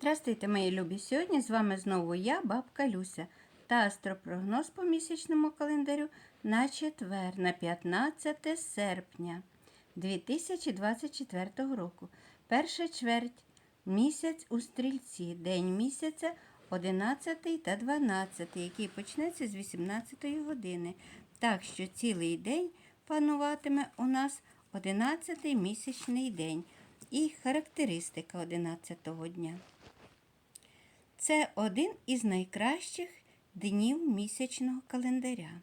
Здравствуйте, мої любі! Сьогодні з вами знову я, бабка Люся, та астропрогноз по місячному календарю на четвер, на 15 серпня 2024 року. Перша чверть місяць у стрільці, день місяця 11 та 12, який почнеться з 18 години. Так що цілий день пануватиме у нас 11 місячний день і характеристика 11 дня. Це один із найкращих днів місячного календаря.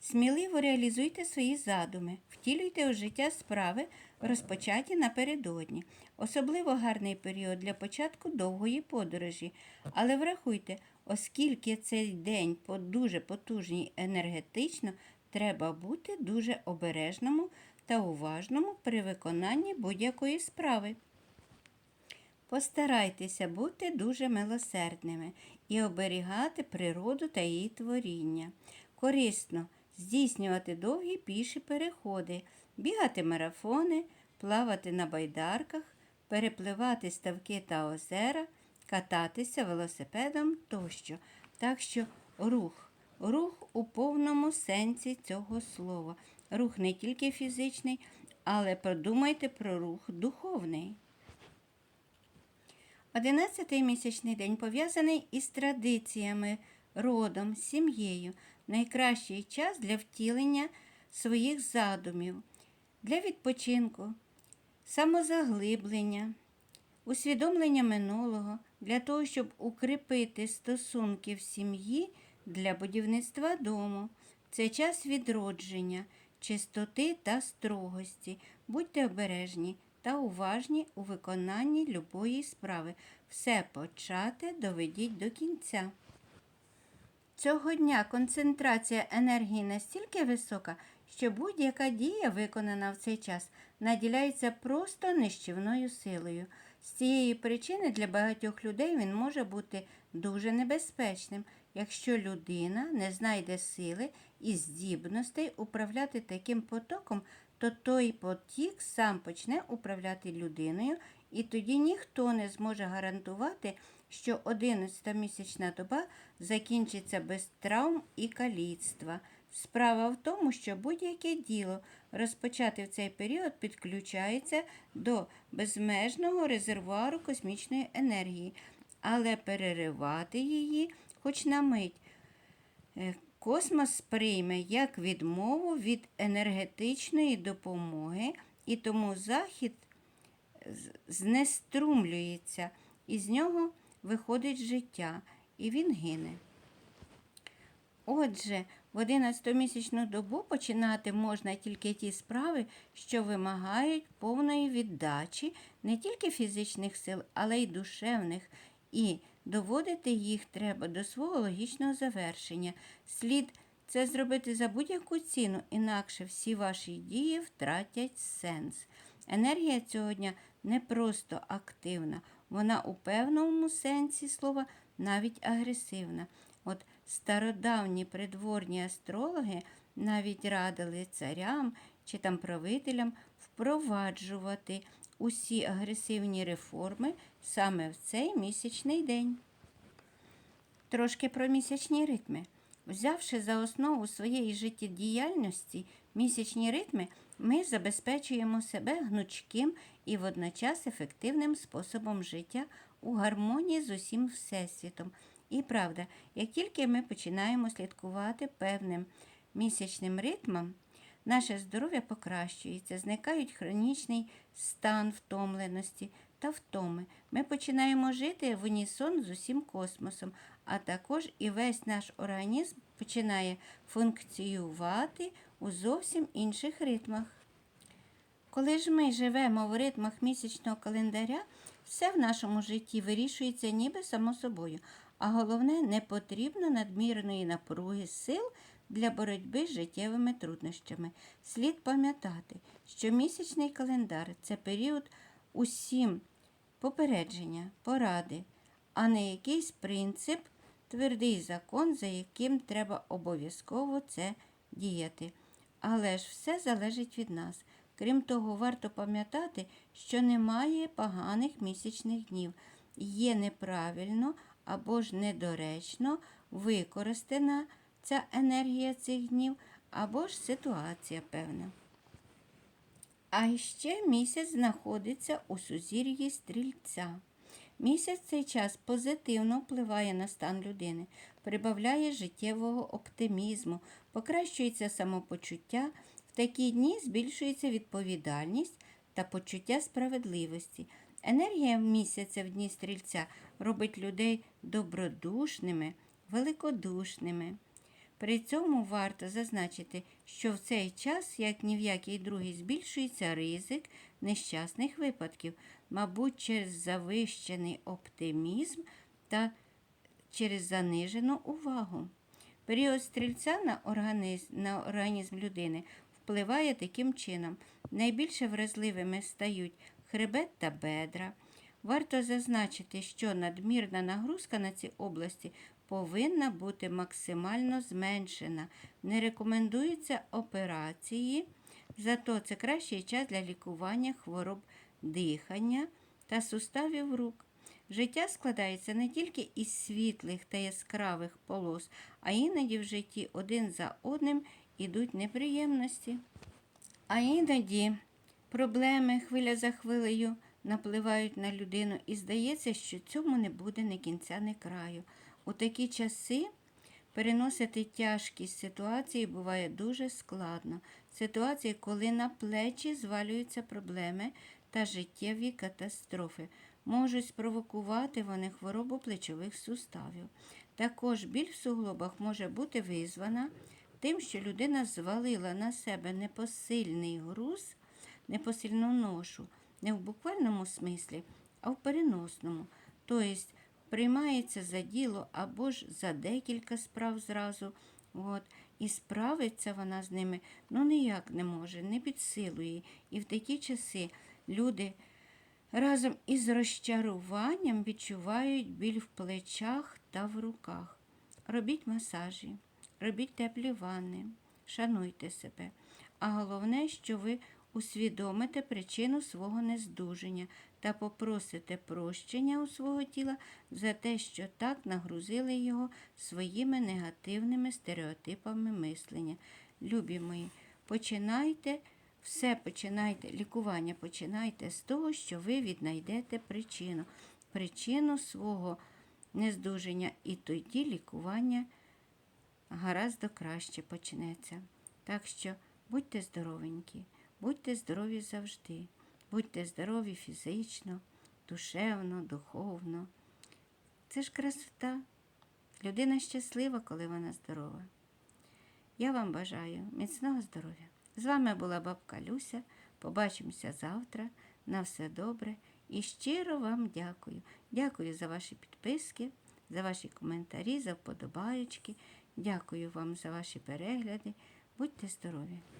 Сміливо реалізуйте свої задуми, втілюйте у життя справи, розпочаті напередодні. Особливо гарний період для початку довгої подорожі. Але врахуйте, оскільки цей день дуже потужний енергетично, треба бути дуже обережному та уважному при виконанні будь-якої справи. Постарайтеся бути дуже милосердними і оберігати природу та її творіння. Корисно здійснювати довгі піші переходи, бігати марафони, плавати на байдарках, перепливати ставки та озера, кататися велосипедом тощо. Так що рух, рух у повному сенсі цього слова. Рух не тільки фізичний, але подумайте про рух духовний. Одинадцятий місячний день пов'язаний із традиціями, родом, сім'єю. Найкращий час для втілення своїх задумів, для відпочинку, самозаглиблення, усвідомлення минулого, для того, щоб укріпити стосунки в сім'ї для будівництва дому. Це час відродження, чистоти та строгості. Будьте обережні та уважні у виконанні любої справи. Все почати доведіть до кінця. Цього дня концентрація енергії настільки висока, що будь-яка дія, виконана в цей час, наділяється просто нищівною силою. З цієї причини для багатьох людей він може бути дуже небезпечним, якщо людина не знайде сили і здібностей управляти таким потоком, то той потік сам почне управляти людиною, і тоді ніхто не зможе гарантувати, що 11-місячна доба закінчиться без травм і каліцтва. Справа в тому, що будь-яке діло розпочати в цей період підключається до безмежного резервуару космічної енергії, але переривати її хоч на мить. Космос сприйме як відмову від енергетичної допомоги, і тому захід знеструмлюється, і з нього виходить життя, і він гине. Отже, в 11-місячну добу починати можна тільки ті справи, що вимагають повної віддачі не тільки фізичних сил, але й душевних, і доводити їх треба до свого логічного завершення. Слід це зробити за будь-яку ціну, інакше всі ваші дії втратять сенс. Енергія цього дня не просто активна, вона у певному сенсі слова навіть агресивна. От стародавні придворні астрологи навіть радили царям чи там правителям впроваджувати усі агресивні реформи саме в цей місячний день. Трошки про місячні ритми. Взявши за основу своєї життєдіяльності місячні ритми, ми забезпечуємо себе гнучким і водночас ефективним способом життя у гармонії з усім Всесвітом. І правда, як тільки ми починаємо слідкувати певним місячним ритмам, наше здоров'я покращується, зникають хронічний стан втомленості та втоми. Ми починаємо жити в унісон з усім космосом, а також і весь наш організм починає функціювати у зовсім інших ритмах. Коли ж ми живемо в ритмах місячного календаря, все в нашому житті вирішується ніби само собою, а головне, не потрібно надмірної напруги сил для боротьби з життєвими труднощами. Слід пам'ятати, що місячний календар це період усім попередження, поради, а не якийсь принцип, твердий закон, за яким треба обов'язково це діяти. Але ж все залежить від нас. Крім того, варто пам'ятати, що немає поганих місячних днів. є неправильно або ж недоречно використана ця енергія цих днів, або ж ситуація певна. А ще місяць знаходиться у сузір'ї стрільця. Місяць цей час позитивно впливає на стан людини, прибавляє життєвого оптимізму, покращується самопочуття, в такі дні збільшується відповідальність та почуття справедливості. Енергія місяця в дні стрільця робить людей добродушними, великодушними. При цьому варто зазначити, що в цей час, як ні в який другий, збільшується ризик нещасних випадків, мабуть, через завищений оптимізм та через занижену увагу. Період стрільця на організм, на організм людини впливає таким чином. Найбільше вразливими стають хребет та бедра. Варто зазначити, що надмірна нагрузка на ці області повинна бути максимально зменшена. Не рекомендуються операції, зато це кращий час для лікування хвороб дихання та суставів рук. Життя складається не тільки із світлих та яскравих полос, а іноді в житті один за одним ідуть неприємності. А іноді проблеми хвиля за хвилею напливають на людину, і здається, що цьому не буде ні кінця, ні краю. У такі часи переносити тяжкість ситуації буває дуже складно. Ситуації, коли на плечі звалюються проблеми та життєві катастрофи. Можуть спровокувати вони хворобу плечових суставів. Також біль в суглобах може бути визвана тим, що людина звалила на себе непосильний груз, непосильну ношу, не в буквальному смислі, а в переносному. Тобто приймається за діло або ж за декілька справ зразу. От, і справиться вона з ними ну ніяк не може, не під силою. І в такі часи люди разом із розчаруванням відчувають біль в плечах та в руках. Робіть масажі, робіть теплі ванни, шануйте себе. А головне, що ви усвідомите причину свого нездуження та попросите прощення у свого тіла за те, що так нагрузили його своїми негативними стереотипами мислення. Любі мої, починайте. Все починайте, лікування починайте з того, що ви віднайдете причину, причину свого нездуження, і тоді лікування гаразд краще почнеться. Так що будьте здоровенькі, будьте здорові завжди, будьте здорові фізично, душевно, духовно. Це ж красота. Людина щаслива, коли вона здорова. Я вам бажаю міцного здоров'я. З вами була бабка Люся. Побачимося завтра. На все добре. І щиро вам дякую. Дякую за ваші підписки, за ваші коментарі, за вподобаючки. Дякую вам за ваші перегляди. Будьте здорові!